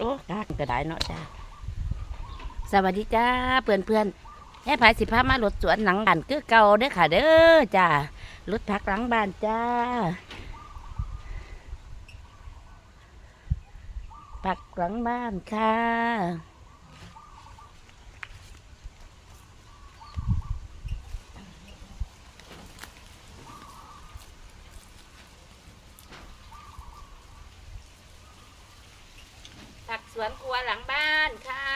โอ้กากก็ได้เนาะจ้าสวัสดีจ้าเพื่อนเพื่อนแม่พายสิพามารถสวนหลังบ้านคือเก่าเด้อค่ะ เด้อจ้ารถพักหลังบ้านจ้าพักหลังบ้านค่ะ วนครัวหลังบ้านค่ะ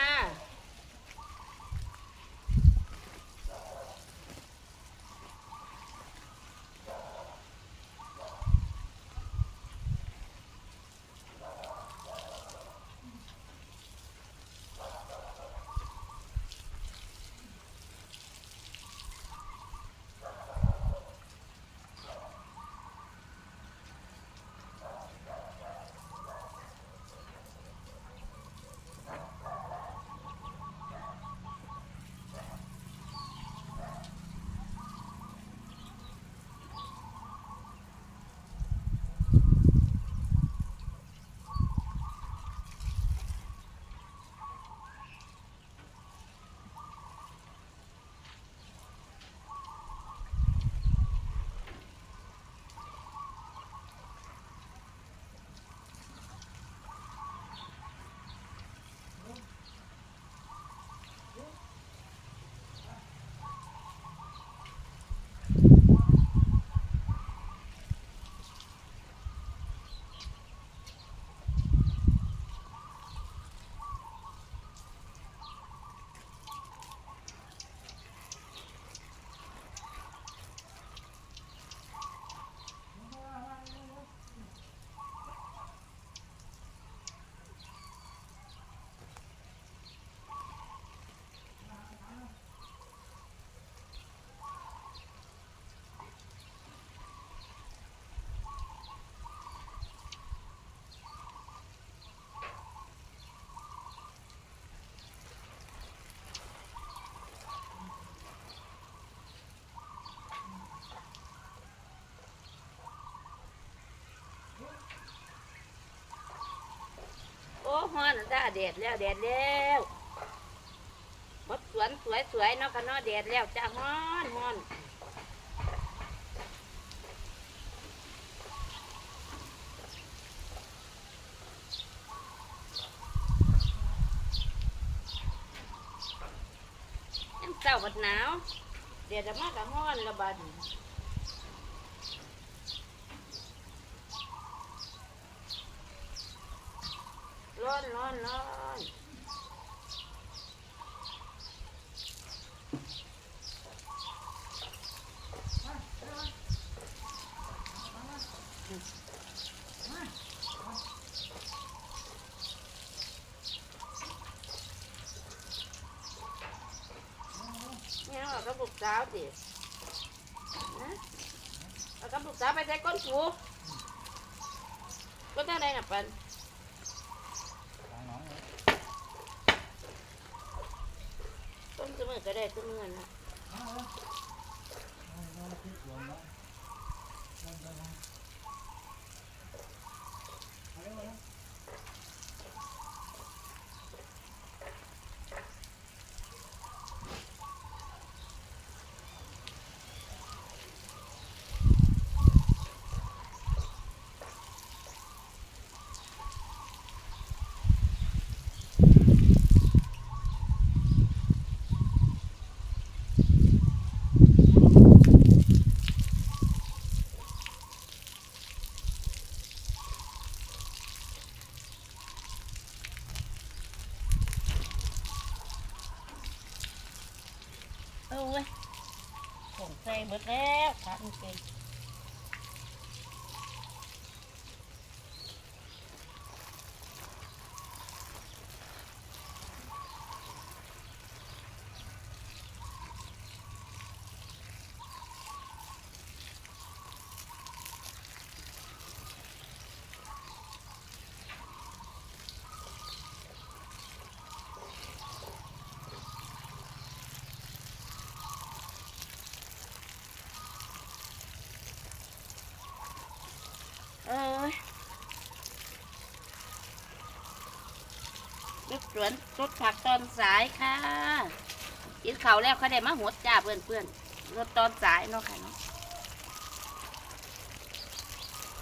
โอ้ ฮ้อนจ้าแดดแล้วแดดแล้วมดสวนสวยสวยๆนาะค่ะเนาะแดดแล้วจ้าฮอนฮ้อนยังเจ้าบัดหนาวแดดจะมากกับฮอนละบัด ร้ อนร้อนนเนี่ยเอากระปุกสาวสินะเอากระปุกสาวไปใส่ก้นผูก็ได้ไหนน่ะปัน ต้มเสมอก็ได้เสมอนะ สวนรถผักตอนสายค่ะกินเขาแล้วเขาได้มาหดจ้าเพื่อนเพื่อนรถตอนสายเนาะค่ะเนาะ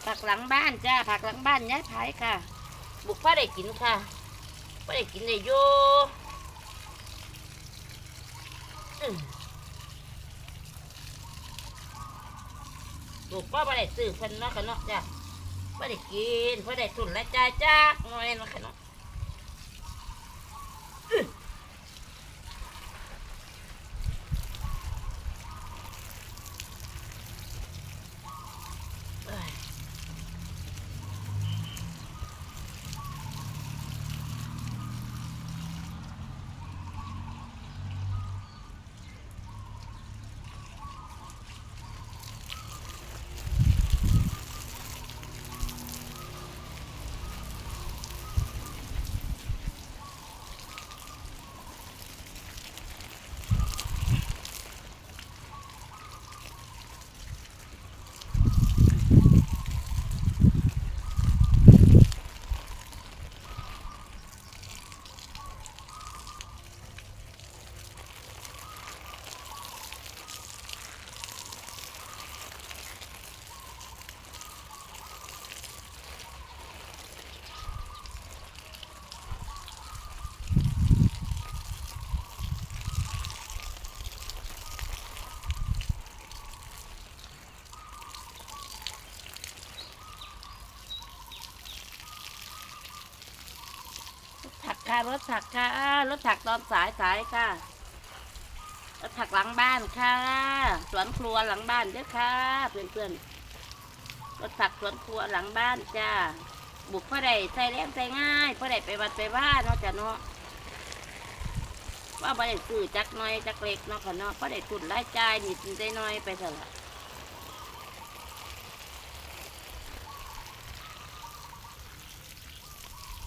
ผักหลังบ้านจ้าผักหลังบ้านย้ายไผ่ค่ะ บุกพ่อได้กินค่ะพ่อได้กินได้อยู่อื้อบุกพ่อพ่ได้ซื้อเพิ่นเนาะค่ะเนาะจ้าพ่ได้กินพ่ได้ทุนและจ่าจ้าหน่อยเนาะค่ะเนาะ ค่ะ รถถักค่ะ รถถักตอนสายสายค่ะ รถถักหลังบ้านค่ะ สวนครัวหลังบ้านเด้อค่ะ เพื่อนเพื่อนๆรถถักสวนครัวหลังบ้านจ้า บุกพ่อใดใส่แรงใส่ง่ายพ่อใดไปวัดไปว่าเนาะจ้ะเนาะว่าพ่อใดซื้อจักหน้อยจักเล็กเนาะค่ะเนาะพ่อใดทุนรายจ่ายนิดใจน้อยไปเถอะละ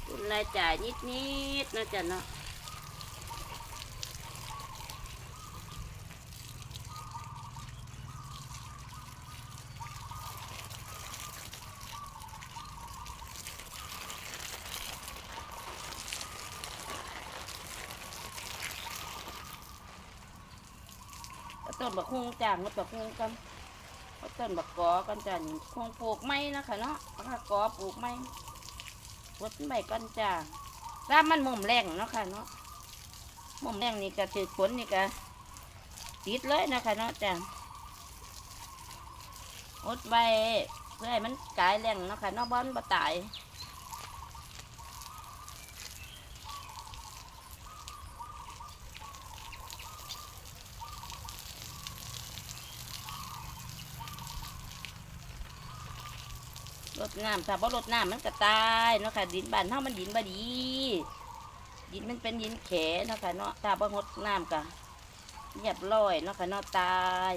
ทุนรายจ่ายนิดนิดๆนะจ้ะเนาะต้นบักฮุงจางดบักฮุงกันต้นบักกอกันจ้างคงปลูกไม้นะคะเนาะบักกอปลูกไม้ วดใบกันจ้าถ้ามันมุมแรงเนาะค่ะเนาะมุมแรงนี่ก็ถือผลนี่ก็ติดเลยนะคะเนาะจ้าวดใบเพื่อให้มันกลายแรงเนาะค่ะเนาะบอนบ่ตาย น้ำถ้าบ่รดน้ำมันก็ตายเนาะค่ะดินบ้านเฮามันดินบ่ดีดินมันเป็นดินแข็เนาะค่ะเนาะถ้าบ่รดน้ำก็เรียบร้อยเนาะค่ะเนาะตาย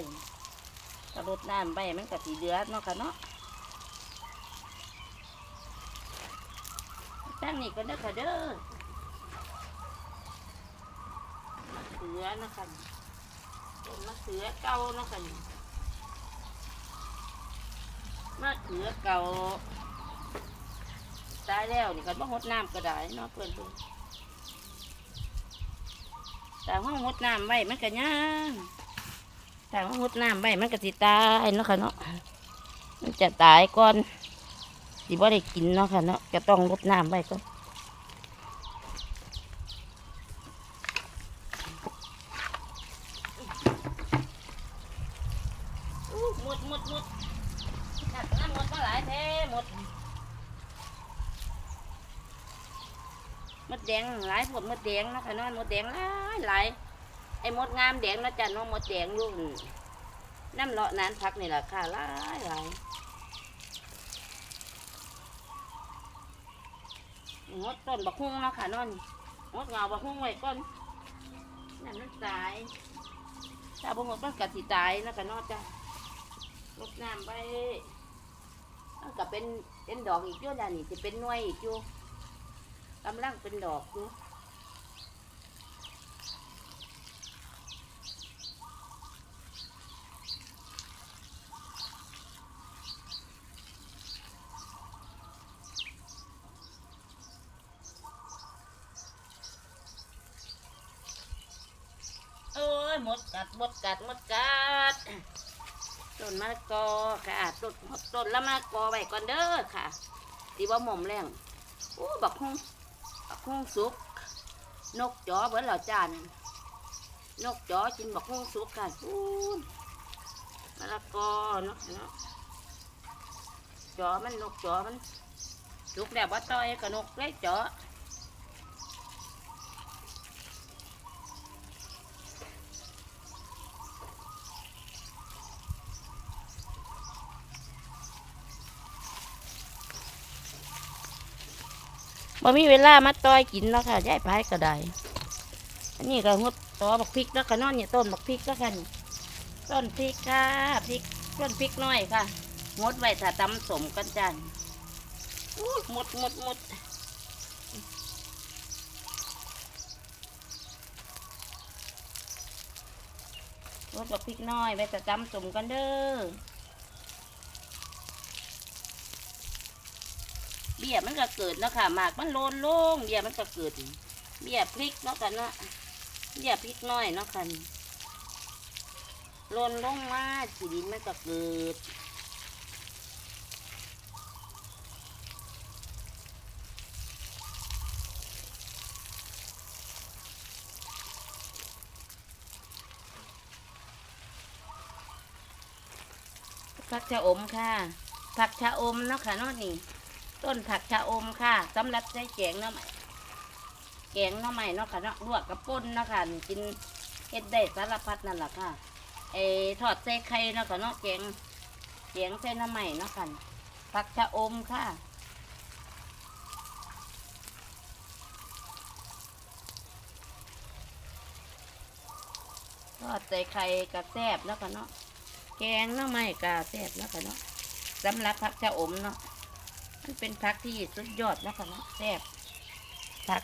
ถ้ารดน้ำไปมันก็สิเดือดเนาะค่ะเนาะตั้งนี่ก็เด้อค่ะเด้อเขือเนาะค่ะต้นมะเขือเก่าเนาะค่ะ มะเขือเก่าตายแล้วนี่ก็บ่หดน้ำก็ได้เนาะเพื่อนเพื่อนแต่ห้องหดน้ำไว้มันก็ย่างแต่ห้องหดน้ำไว้มันก็สิตายเนาะค่ะเนาะมันจะตายก่อนสิบ่ได้กินเนาะค่ะเนาะจะต้องหดน้ำไว้ก่อนอู้หมดหมดหมด จัดน้ำหมดมาหลายแท้หมดมดแดงหลายผลม ดแดงนะคะน้องมดแดงหลายหลายไอ้มดงามแดงนะจ๊ะน้องมดแดงลูกน้ำเลาะนานพักนี่แหละค่ะหลายหลายมดต้นบักฮุ้งนะค่ะน้องมดเงาบักฮุ้งไว้ก่อนนั่นมันตายถ้าบ่หมดมันกัดสิตายนะคะน้องจ้ะรดน้ำไปมันก็เป็นเป็นดอกอีกอยู่แล้วนี่จะเป็นหน่วยอีกอยู่กำลังเป็นดอกอยู่ ห มดกัดมดกัดมดกัดต้นมะละกอค่ะต้นต้นละมะละกอไว้ก่อนเด้อค่ะตีว่าหม่อมแรงโอ้บักฮุ้งบักฮุ้งสุก นกจ๋อเบิ้ลเหล่าจานนกจ๋อกินบักฮุ้งสุกค่ะอู้มะละกอเนาะเนาะจ๋อมันนกจ๋อมันสุกแล้วบ่ต่อยกับนกเล็กจ๋อ บ่มีเวลามาต้อยกินแล้วค่ะยายพายก็ได้อันนี้ก็งดตอบักพริกแล้วก็นอนเนี่ยต้นบักพริกแล้วค่ะนี่ต้นพริกค่ะพริกต้นพริกน้อยค่ะงดไว้ถ้าตำสมกันจันหมดหมดหมดงดบักพริกน้อยไว้ถ้าตำสมกันเด้อ เบี้ยมันก็เกิดเนาะค่ะหมากมันโลนโล่งเบี้ยมันก็เกิด เบี้ยพริกเนาะกันเนาะเบี้ยพริกน้อยเนาะค่ะนี่โลนลงมาขีดินมันก็เกิดผักชะอมค่ะผักชะอมเนาะค่ะนาะนี่ ต้นผักชะอมค่ะสำหรับใช้แกงน้ำใหม่แกงน้ำใหม่เนาะค่ะเนาะลวกกับป่นเนาะค่ะกินเฮ็ดได้สารพัดนั่นแหละค่ะไอ้ทอดใส่ไข่เนาะค่ะเนาะแกงแกงใส่น้ำใหม่เนาะค่ะผักชะอมค่ะทอดใส่ไข่กับแซบเนาะค่ะเนาะแกงน้ำใหม่กับแซบเนาะค่ะเนาะสำหรับผักชะอมเนาะ มันเป็นผักที่สุดยอดแล้วค่ะเนาะแซ่บผัก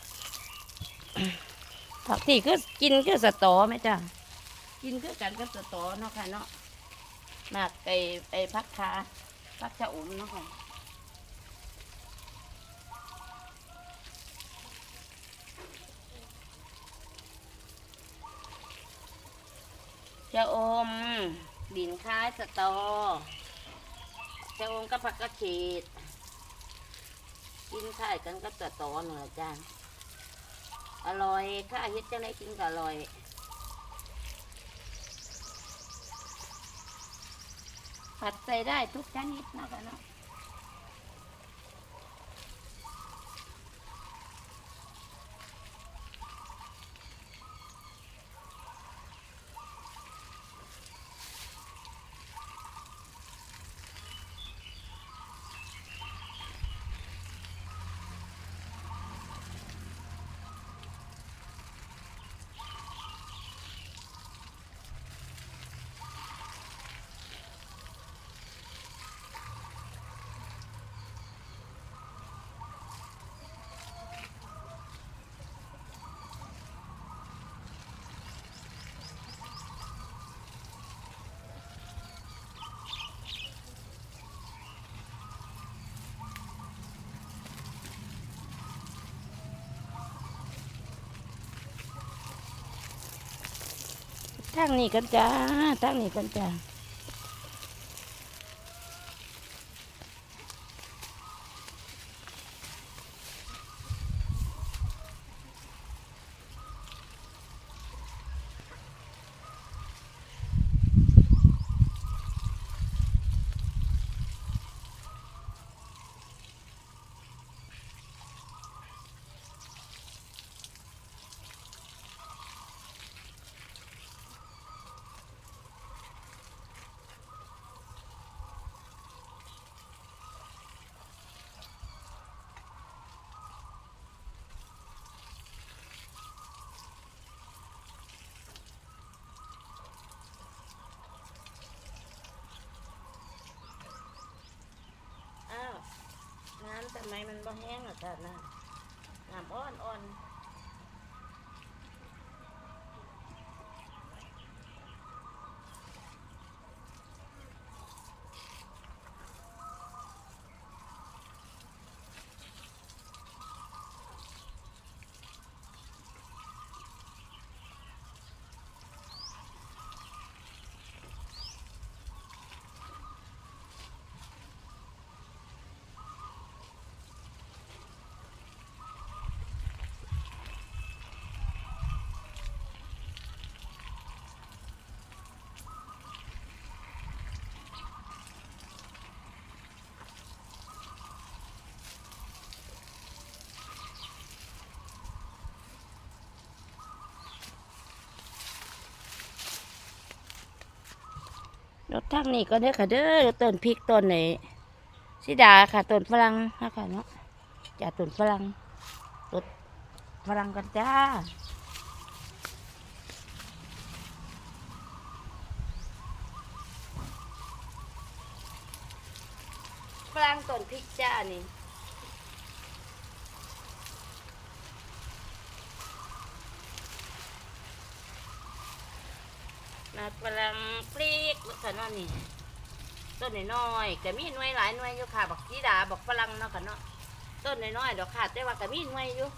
ผักที่คือกินคือสตอไหมจ้ะกินคือกันกับสตอเนาะค่ะเนาะมากไอไอผักคาผักชะอมเนาะค่ะชะอมบินคล้ายสตอชะอมกับผักกระเฉด กินข่ายกันก็ตะตอเหนือจ้าอร่อยข้าเฮ็ดจังได้กินก็อร่อยผัดใส่ได้ทุกชนิดนะคะเนาะ ทางนี้กันจ้าทางนี้กันจ้าอ้าว น้ำทำไมมันบ่แห้งอะจ้ะน้ำน้ำอ่อนอ่อน รถทางนี้ก็เด้อค่ะเด้อต้นพริกต้นไหนสิดาค่ะต้นฝรั่งนะคะเนาะจากต้นฝรั่งรถฝรั่งกันจ้าฝรั่งต้นพริกจ้านี่ มาฝรั่งพริกลูกค่ะเนาะนี่ต้นน้อยๆก็มีหน่วยหลายหน่วยอยู่ค่ะบักสีดาบักฝรั่งเนาะค่ะเนาะต้นน้อยๆดอกค่ะแต่ว่าก็มีหน่วยอยู่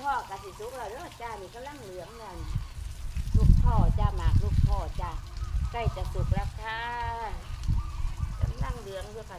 พ่อกะสิสุกแล้วเด้อจ้านี่กำลังเหลืองแล้วนี่ลูกพ่อจ้าหมากลูกพ่อจ้าใกล้จะสุกแล้วค่ะกำลังเหลืองด้วยค่ะ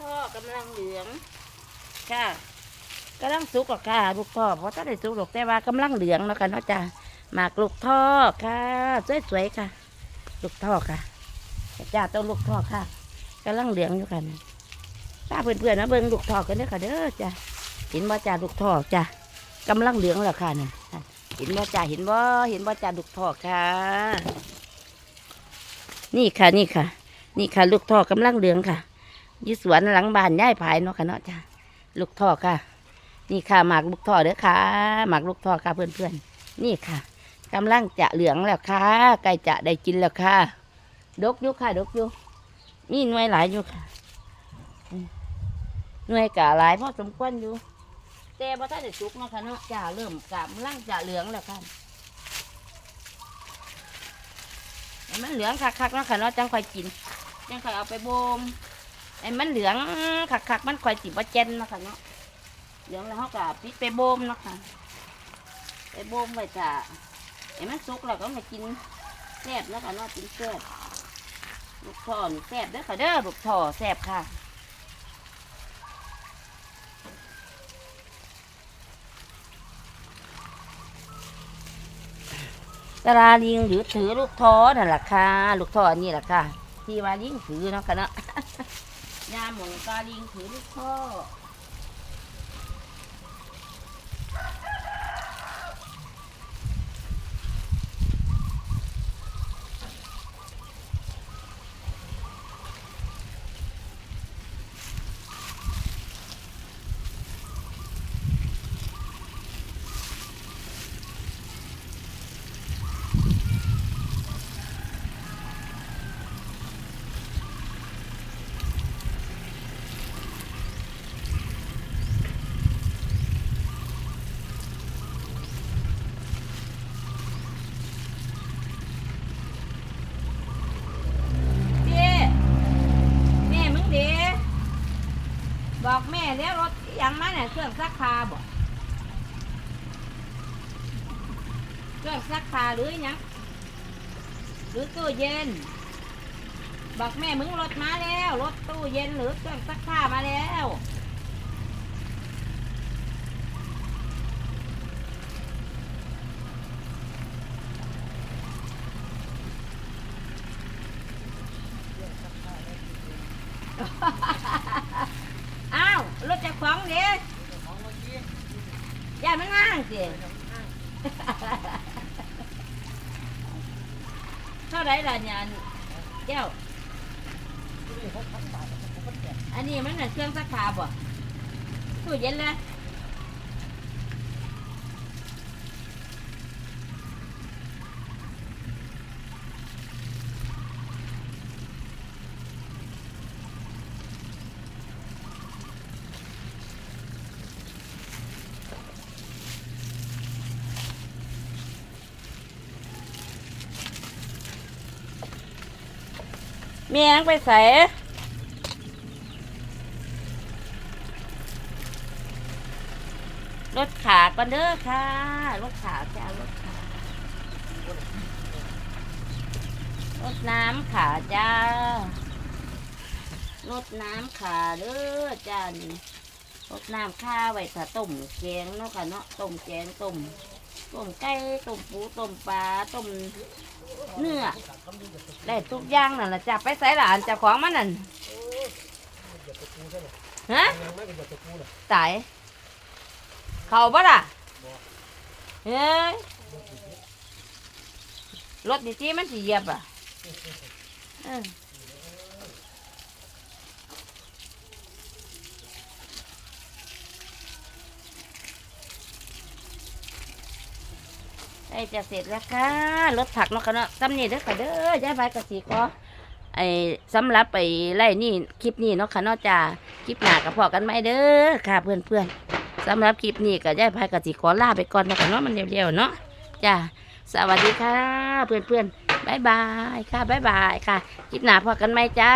พ่อกำลังเหลืองค่ะกำลังสุกหรอกค่ะลูกพ่อเพราะถ้าได้สุกหรอกแต่ว่ากำลังเหลืองแล้วกันเนาะจ้าหมากลูกท่อค่ะสวยๆค่ะ ลูกท่อค่ะจ้าต้องลูกท่อค่ะกำลังเหลืองอยู่กันป้าเพื่อนๆนะเบิ่งลูกท่อกันเด้อค่ะเด้อจ้าเห็นว่าจ้าลูกท่อจ้ากำลังเหลืองแล้วค่ะเนี่ยเห็นว่าจ้าเห็นว่าเห็นว่าจ้าลูกท่อค่ะ นี่ค่ะนี่ค่ะ นี่ค่ะ ลูกท่อกำลังเหลืองค่ะ ยู่สวนหลังบ้านย่ายผายเนาะค่ะเนาะจ้ะลูกท่อค่ะ นี่ค่ะหมากลูกท่อเด้อค่ะหมากลูกท่อค่ะเพื่อนๆ นี่ค่ะกำลังจะเหลืองแล้วค่ะใกล้จะได้กินแล้วค่ะ ดกอยู่ค่ะ ดกอยู่นี่หน่วยหลายอยู่ค่ะ หน่วยกะหลายพอสมควรอยู่แต่พอถ้าได้สุกเนาะค่ะเนาะจะเริ่มกำลังจะเหลืองแล้วค่ะมันเหลืองคักๆเนาะค่ะเนาะจังค่อยกิน จังค่อยเอาไปบ่ม ไอ้มันเหลืองคักๆมันคอยสิบ่เจนนะคะเนาะเหลืองแล้วเขาก็พริกไปโบมนะคะไปโบมไว้จ้ะไอ้มันสุกแล้วก็มากินแซ่บนะคะเนาะกินแซ่บลูกท่อนี่แซ่บเด้อค่ะเด้อลูกท่อแซ่บค่ะตาลิงหรือถือลูกท้อนั่นแหละค่ะ ลูกท่อนี่แหละค่ะ ที่ว่าลิงถือเนาะค่ะเนาะ ยาหมงกาลิงถือลูกพ่อเจ๊แม่มึงเด้ บอกแม่แล้วรถยังมาเนี่ยเครื่องซักผ้าบอกเครื่องซักผ้าหรือยังหรือตู้เย็น บอกแม่มึงรถมาแล้วรถตู้เย็นหรือเครื่องซักผ้ามาแล้วอ้าว ของเด้ย่ามันง่างสิเท่าไรล่ะเนี่ยแก้วอันนี้มันน่ะเครื่องซักผ้าบ่ตู้เย็นเลย เมียงไปใส่รถขาก่อนเด้อค่ะ รถขาจะเอารถขารถน้ำขาจ้ารถน้ำขาเด้อจ้านี่รถน้ำข้าไว้ถ้าต้มแกงเนาะค่ะเนาะต้มแกงต้มต้มไก่ต้มปูต้มปลาต้มเนื้อ ได้ทุกอย่างนั่นละจะไปใส่หลานเจ้าของมันนั่นฮะตายเขาปะล่ะเฮ้ยรถดีจีมันสิเหยียบอะเออ ใกล้จะเสร็จแล้วค่ะรถผักเนาะค่ะเนาะซ้ำนี่เด้อค่ะเด้อยายใบกะสีก็ไอ้สำหรับไปไล่นี่คลิปนี้เนาะค่ะเนาะจ้าคลิปหน้ากับพอกันไหมเด้อค่ะเพื่อนเพื่อนสำหรับคลิปนี้ก็ยายใบกะสีขอลาไปก่อนเนาะค่ะเนาะมันเร็วๆเนาะจ้าสวัสดีค่ะ เพื่อนเพื่อนบายบายค่ะบายบายค่ะ คลิปหน้าพอกันไหมจ้า